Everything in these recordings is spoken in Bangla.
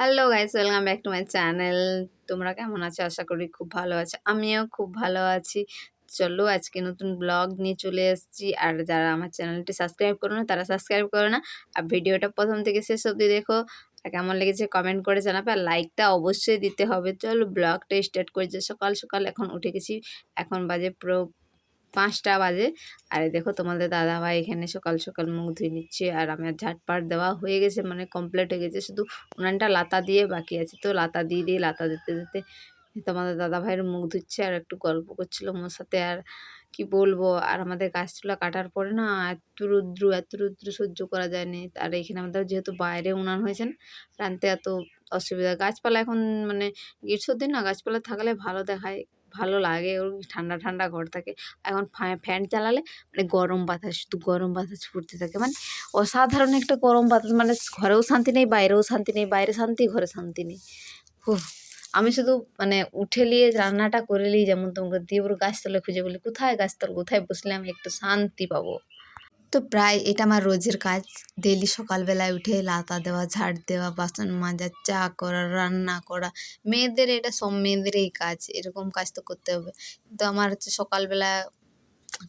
Hello guys welcome back to my channel তোমরা কেমন আছো? আশা করি খুব ভালো আছো। আমিও খুব ভালো আছি। চলো আজকে নতুন ব্লগ নিয়ে চলে এসেছি। আর যারা আমার চ্যানেলটি সাবস্ক্রাইব করো না, তারা সাবস্ক্রাইব করো না। আর ভিডিওটা প্রথম থেকে শেষ অবধি দেখো। আর কেমন লেগেছে কমেন্ট করে জানাবে। আর লাইকটা অবশ্যই দিতে হবে। চলো ব্লগটা স্টার্ট করেছে সকাল সকাল এখন উঠে গেছি। এখন বাজে পুরো পাঁচটা বাজে। আর দেখো তোমাদের দাদা ভাই এখানে সকাল সকাল মুখ ধুয়ে নিচ্ছে আর আমার ঝাটপাট দেওয়া হয়ে গেছে মানে কমপ্লিট হয়ে গেছে। শুধু উনানটা লাতা দিয়ে বাকি আছে তো, লাতা দিয়ে দিয়ে লাতা দিতে দিতে তোমাদের দাদা ভাইয়ের মুখ ধুচ্ছে আর একটু গল্প করছিল আমার সাথে আর কি বলব? আর আমাদের গাছগুলো কাটার পরে না এত রুদ্র এত রুদ্র সহ্য করা যায়নি। আর এখানে আমাদের যেহেতু বাইরে উনান হয়েছে না রানতে এত অসুবিধা। গাছপালা এখন মানে গ্রীষ্মের দিন না, গাছপালা থাকলে ভালো দেখায়। ভালো লাগে ওর ঠান্ডা ঠান্ডা ঘর থাকে। এখন ফ্যান চালালে মানে গরম বাতাস, শুধু গরম বাতাস ফুটতে থাকে। মানে অসাধারণ একটা গরম বাতাস। মানে ঘরেও শান্তি নেই, বাইরেও শান্তি নেই, বাইরে শান্তি, ঘরে শান্তি নেই। হুহ আমি শুধু মানে উঠে নিয়ে রান্নাটা করে নিই যেমন তোমাকে দিয়ে পুরো গাছতলে খুঁজে বলি, কোথায় গাছতল কোথায় বসলে আমি একটু শান্তি পাবো? তো প্রায় এটা আমার রোজের কাজ। ডেলি সকালবেলায় উঠে লাতা দেওয়া, ঝাড় দেওয়া, বাসন মাজা, চা করা, রান্না করা। মেয়েদের এটা সব মেয়েদের এই কাজ, এরকম কাজ তো করতে হবে। কিন্তু আমার হচ্ছে সকালবেলা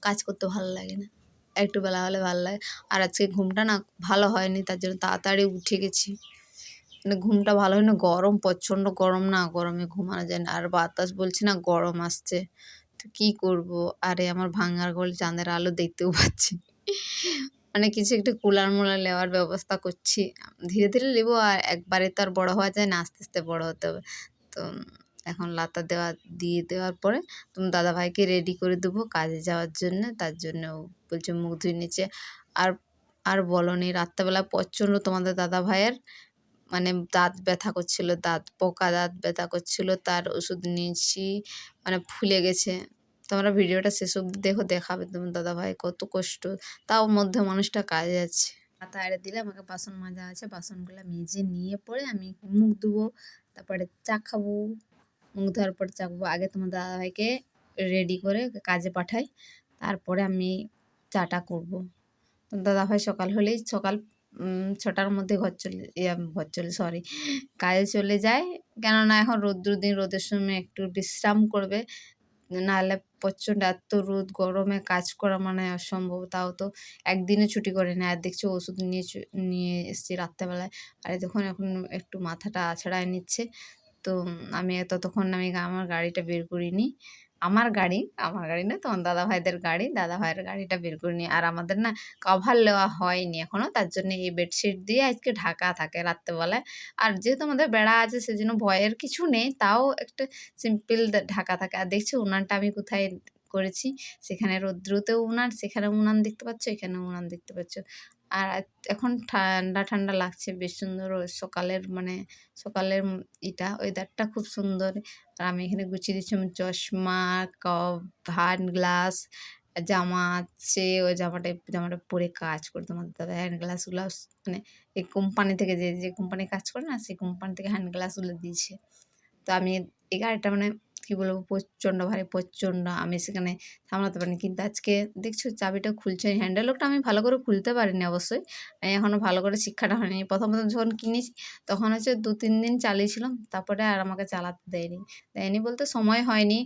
কাজ করতে ভালো লাগে না। একটু বেলা হলে ভালো লাগে। আর আজকে ঘুমটা না ভালো হয়নি, তার জন্য তাড়াতাড়ি উঠে গেছি। মানে ঘুমটা ভালো হয় না গরম, প্রচণ্ড গরম না, গরমে ঘুমানো যায় না। আর বাতাস বলছি না, গরম আসছে। তো কী করব? আরে আমার ভাঙার গলে, চাঁদের আলো দেখতেও পাচ্ছি মানে কিছু একটা কুলার মুলার নেওয়ার ব্যবস্থা করছি। ধীরে ধীরে নেব আর একবারে তো আর বড়ো হওয়া যায় না, আস্তে আস্তে বড়ো হতে হবে। তো এখন লাতা দেওয়া, দিয়ে দেওয়ার পরে তুমি দাদাভাইকে রেডি করে দেবো কাজে যাওয়ার জন্য। তার জন্য বলছে মুখ ধুয়ে নিচ্ছে আর আর বলো নি, রাত্রেবেলা প্রচণ্ড তোমাদের দাদা ভাইয়ের মানে দাঁত ব্যথা করছিল, দাঁত, পোকা দাঁত ব্যথা করছিল, তার ওষুধ নিয়েছি মানে ফুলে গেছে। তোমরা ভিডিওটা শেষ অব্দি দেখো, দেখাবে তোমার দাদাভাই কত কষ্ট। তাও মধ্যে মানুষটা কাজে আছে মাথা এড়ে দিলে আমাকে বাসন মাজা আছে, বাসনগুলো মেজে নিয়ে পরে আমি মুখ ধুবো, তারপরে চা খাব। মুখ ধোয়ার পর চা খাব। আগে তোমার দাদাভাইকে রেডি করে কাজে পাঠাই, তারপরে আমি চাটা করব। দাদাভাই সকাল হলেই, সকাল ছটার মধ্যে ঘর চলে ঘর চলে সরি কাজে চলে যায়। কেননা এখন রৌদ্র দিন, রোদের সময় একটু বিশ্রাম করবে। নাহলে প্রচণ্ড এত রোদ, গরমে কাজ করা মানে অসম্ভব। তাও তো একদিনে ছুটি করে না আর দেখছি ওষুধ নিয়ে নিয়ে এসেছি রাত্রেবেলায়। আর এতক্ষণ এখন একটু মাথাটা আছড়ায় নিচ্ছে। তো আমি ততক্ষণ আমি আমার গাড়িটা বের করিনি। আমার গাড়ি আমার গাড়ি না, তোমার দাদা ভাইদের গাড়ি দাদা ভাইয়ের গাড়িটা বের করে নিই আর আমাদের না কভার লেওয়া হয়নি এখনও তার জন্য এই বেডশিট দিয়ে আজকে ঢাকা থাকে রাত্রেবেলায়। আর যেহেতু আমাদের বেড়া আছে, সেজন্য ভয়ের কিছু নেই, তাও একটা সিম্পল ঢাকা থাকে। আর দেখছি উনানটা আমি কোথায় করেছি। সেখানে রৌদ্রতেও উনান, সেখানে উনান দেখতে পাচ্ছ এখানে উনান দেখতে পাচ্ছ। আর এখন ঠান্ডা ঠান্ডা লাগছে, বেশ সুন্দর সকালের মানে সকালের ইটা ওয়েদারটা খুব সুন্দর। আর আমি এখানে গুছিয়ে দিচ্ছি চশমা কপ হ্যান্ড গ্লাস জামা আছে ওই জামাটা জামাটা পরে কাজ করে। তোমার দাদা হ্যান্ড গ্লাসগুলো মানে এই কোম্পানি থেকে যে যে কোম্পানি কাজ করে না, সেই কোম্পানি থেকে হ্যান্ড গ্লাসগুলো দিয়েছে। তো আমি এই গাড়িটা মানে কী বলব, প্রচণ্ড ভারী, প্রচণ্ড আমি সেখানে সামলাতে পারিনি। কিন্তু আজকে দেখছ চাবিটা খুলছে হ্যান্ডেল লকটা আমি ভালো করে খুলতে পারিনি অবশ্যই। আমি এখনও ভালো করে শিক্ষাটা হয়নি। প্রথম প্রথম যখন কিনেছি, তখন হচ্ছে দু, তিন দিন চালিয়েছিলাম। তারপরে আর আমাকে চালাতে দেয়নি। দেয়নি বলতে সময় হয়নি।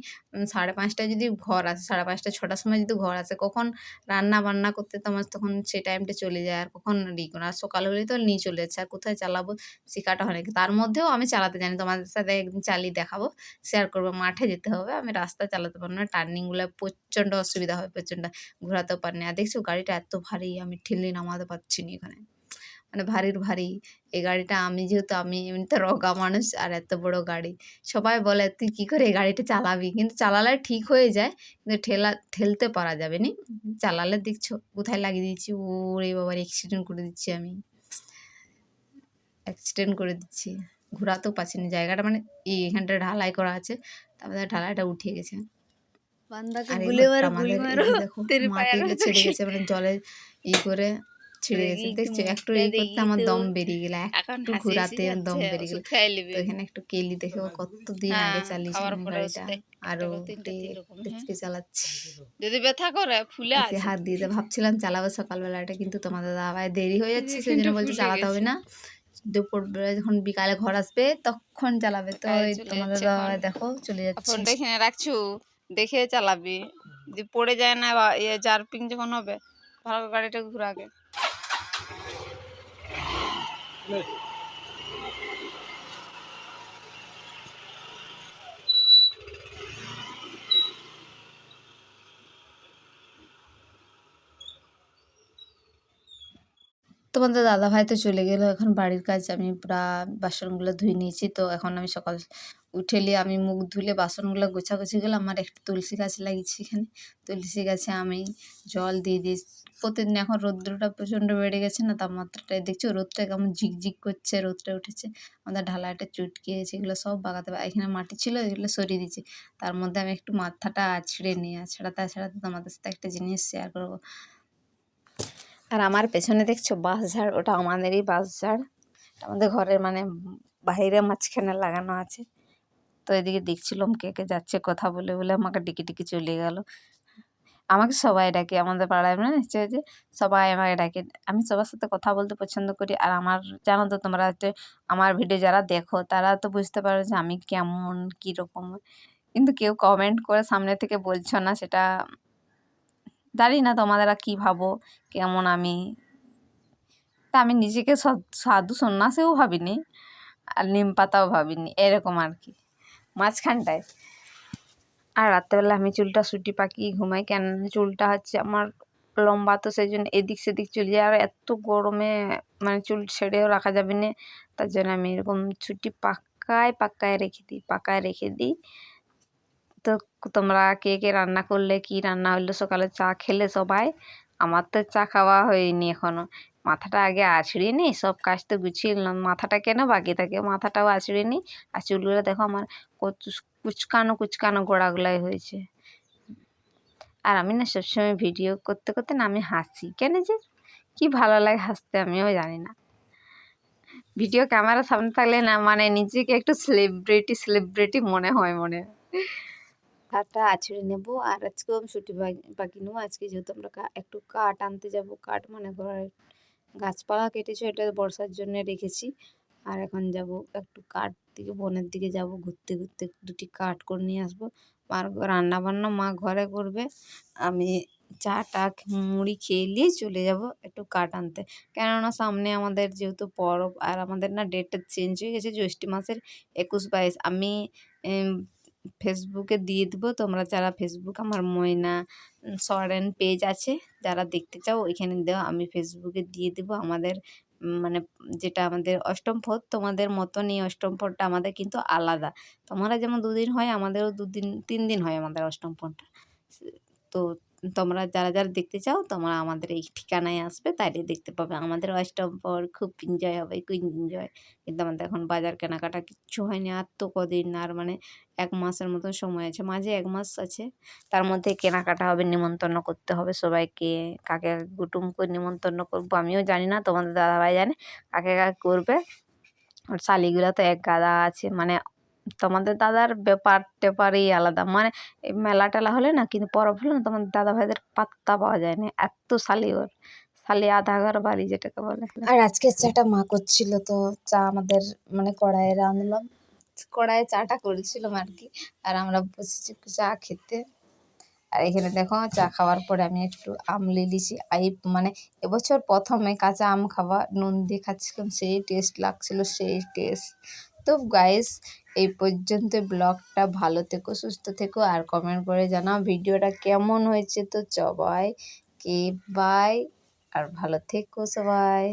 সাড়ে পাঁচটায় যদি ঘর আসে, সাড়ে পাঁচটা, ছটার সময় যদি ঘর আসে, কখন রান্না বান্না করতে তো আমার তখন সেই টাইমটা চলে যায়। আর কখন ই আর সকাল হলেই তো নিয়ে চলে যাচ্ছে। আর কোথায় চালাবো? শেখাটা হয়নি। তার মধ্যেও আমি চালাতে জানি। তোমাদের সাথে একদিন চালিয়ে দেখাবো শেয়ার করব। মাঠে যেতে হবে। আমি রাস্তা চালাতে পারব না। টার্নিংগুলো প্রচণ্ড অসুবিধা হয়, প্রচণ্ড ঘোরাতেও পারি না। দেখছ, গাড়িটা এত ভারী, আমি ঠেলে নামাতে পারছি না এখানে। মানে ভারীর ভারী। এই গাড়িটা আমি যেহেতু, আমি এমনিতে রগা মানুষ আর এত বড় গাড়ি। সবাই বলে, তুই কী করে এই গাড়িটা চালাবি? কিন্তু চালালে ঠিক হয়ে যায়, কিন্তু ঠেলা, ঠেলতে পারা যাবে নি। চালালে দেখছ, কোথায় লাগিয়ে দিচ্ছি ওরে বাবার অ্যাক্সিডেন্ট করে দিচ্ছি আমি। অ্যাক্সিডেন্ট করে দিচ্ছি। ঘোরাতেও পাচ্ছি না। জায়গাটা মানে এই এখানটা ঢালাই করা আছে। তারপরে ঢালাইটা উঠে গেছে। মানে জলে ই করে ছিঁড়ে গেছে। দেখছ? একটু এই করতে আমার দম বেরিয়ে গেল একটু ঘোরাতে দম বেরিয়ে গেল। তো এখানে একটু কেলি দেখে কতদিন আগে হ্যাঁ, চালিয়েছি গাড়িটা। আরও চালাচ্ছি। যদি ব্যথা করে ফুলে হাত দিয়ে ভাবছিলাম চালাবো সকালবেলাটা কিন্তু তোমাদের দাদা ভাই দেরি হয়ে যাচ্ছে বলছে চালাতে হবে না। দুপুরবেলা যখন বিকালে ঘর আসবে তখন চালাবে। তো চলে তোমাদের বাবা দাদা দেখো চলে যাচ্ছে। ফোনটা এখানে রাখছু? দেখে চালাবি। যদি পড়ে যায় না বা ইয়ে জার্পিং যখন হবে ভালো করে গাড়িটা ঘুরাগে তোমাদের দাদা ভাই তো চলে গেল, এখন বাড়ির কাজ আমি পুরা বাসনগুলো ধুয়ে নিয়েছি। তো এখন আমি সকাল উঠেলে আমি মুখ ধুলে বাসনগুলো গোছাগুছি গেলে আমার একটা তুলসী গাছ লাগিয়েছি এখানে। তুলসী গাছে আমি জল দিয়ে দিই প্রতিদিন এখন রৌদ্রটা প্রচণ্ড বেড়ে গেছে না তাপমাত্রাটা দেখছ, রোদটা কেমন ঝিকঝিক করছে, রোদটা উঠেছে। আমাদের ঢালাইটা চুটকে এগুলো সব বাগাতে এখানে মাটি ছিল, এগুলো সরিয়ে দিয়েছি। তার মধ্যে আমি একটু মাথাটা আছড়ে নিয়ে, আছড়াতে আছড়াতে তোমাদের সাথে একটা জিনিস শেয়ার করব। আর আমার পেছনে দেখছ বাঁশঝাড় ওটা আমাদেরই বাঁশঝাড় আমাদের ঘরের মানে বাইরে মাঝখানে লাগানো আছে। তো এদিকে দেখছিলাম কে কে যাচ্ছে কথা বলে বলে আমাকে ডেকে ডেকে চলে গেল। আমাকে সবাই ডাকে, আমাদের পাড়ায় মানে হচ্ছে যে সবাই আমাকে ডাকে। আমি সবার সাথে কথা বলতে পছন্দ করি আর আমার, জানো তো তোমরা হচ্ছে আমার ভিডিও যারা দেখো, তারা তো বুঝতে পারো যে আমি কেমন, কীরকম। কিন্তু কেউ কমেন্ট করে সামনে থেকে বলছো না, সেটা জানি না তোমাদেরা কী ভাবো, কেমন আমি। তা আমি নিজেকে সাধু সন্ন্যাসেও ভাবিনি, আর নিম পাতাও ভাবিনি, এরকম আর কি। মাঝখানটায়। আর রাত্রেবেলা আমি চুলটা সুটি পাকিয়ে ঘুমাই, কেন চুলটা হচ্ছে আমার লম্বা, তো সেই জন্য এদিক সেদিক চলে যায়। আর এত গরমে মানে চুল ছেড়েও রাখা যাবে না, তার জন্য আমি এরকম ছুটি পাকায় পাকায় রেখে দিই, পাকায় রেখে দিই। তো তোমরা কে কে রান্না করলে, কি রান্না হলো সকালে চা খেলে সবাই? আমার তো চা খাওয়া হয়নি এখনও। মাথাটা আগে আছড়িয়ে নিই সব কাজ তো গুছিয়ে নিলাম। মাথাটা কেন বাকি থাকে? মাথাটাও আছড়িয়ে নিই আর চুলগুলো দেখো আমার কুচকানো কুচকানো গোড়াগুলাই হয়েছে। আর আমি না সবসময় ভিডিও করতে করতে না আমি হাসি। কেন যে? কি ভালো লাগে হাসতে আমিও জানি না। ভিডিও ক্যামেরার সামনে থাকলে না মানে নিজেকে একটু সেলিব্রিটি সেলিব্রিটি মনে হয় মনে। হয় কাঠটা আছড়ে নেব। আর আজকে আমি ছুটি পাখি নেব আজকে যেহেতু আমরা একটু কাঠ আনতে যাব, কাঠ মানে ঘরের গাছপালা কেটেছে, এটা বর্ষার জন্য রেখেছি। আর এখন যাব একটু কাঠ দিকে, বনের দিকে যাব, ঘুরতে ঘুরতে দুটি কাঠ করে নিয়ে আসব। আর রান্না বান্না মা ঘরে করবে। আমি চা টা মুড়ি খেয়ে নিয়ে চলে যাব একটু কাঠ আনতে। কেননা সামনে আমাদের যেহেতু পরব, আর আমাদের না ডেটটা চেঞ্জ হয়ে গেছে জ্যৈষ্ঠ মাসের একুশ বাইশ। আমি ফেসবুকে দিয়ে দেবো। তোমরা যারা ফেসবুক আমার ময়না সরেন পেজ আছে, যারা দেখতে চাও, ওইখানে দেও। আমি ফেসবুকে দিয়ে দেবো। আমাদের মানে যেটা আমাদের অষ্টম ফোর তোমাদের মতনই অষ্টম ফোরটা আমাদের কিন্তু আলাদা। তোমরা যেমন দুদিন হয়, আমাদেরও দুদিন, তিন দিন হয় আমাদের অষ্টম ফোরটা তো তোমরা যারা যারা দেখতে চাও, তোমরা আমাদের এই ঠিকানায় আসবে, তাইলে দেখতে পাবে। আমাদের অষ্টম পর খুব এনজয় হবে, খুব এনজয় কিন্তু আমাদের এখন বাজার কেনাকাটা কিচ্ছু হয়নি, আর তো কদিন, আর মানে এক মাসের মতন সময় আছে, মাঝে এক মাস আছে। তার মধ্যে কেনাকাটা হবে, নিমন্ত্রণ করতে হবে সবাইকে। কাকে কাকে কুটুম করে নিমন্ত্রণ করব আমিও জানি না, তোমাদের দাদাভাই জানে। কাকে কাকে করবে? আর শালিগুলো তো এক গাদা আছে মানে তোমাদের দাদার ব্যাপার ট্যাপারই আলাদা। মানে মেলা টেলা হলে না কিন্তু পরব হলে না তোমাদের দাদা ভাইদের পাত্তা পাওয়া যায় না। এত শালি ওর। শালি আধা ঘর বাড়ি যেটাকে বলে। আর আজকে চাটা মা করছিল তো চা আমাদের মানে কড়াইয়ে রাঁধলাম। কড়াইয়ে চাটা করেছিলাম আর কি। আর আমরা বসেছি চা খেতে। আর এখানে দেখো চা খাওয়ার পরে আমি একটু আম নিয়েছি এই মানে এবছর প্রথমে কাঁচা আম খাওয়া, নুন দিয়ে খাচ্ছিলাম, সেই টেস্ট লাগছিল, সেই টেস্ট তো গাইস এই পর্যন্ত ব্লগটা ভালো থেকো, সুস্থ থেকো, আর কমেন্ট করে জানাও ভিডিওটা কেমন হয়েছে। তো সবাই কে বাই আর ভালো থেকো সবাই।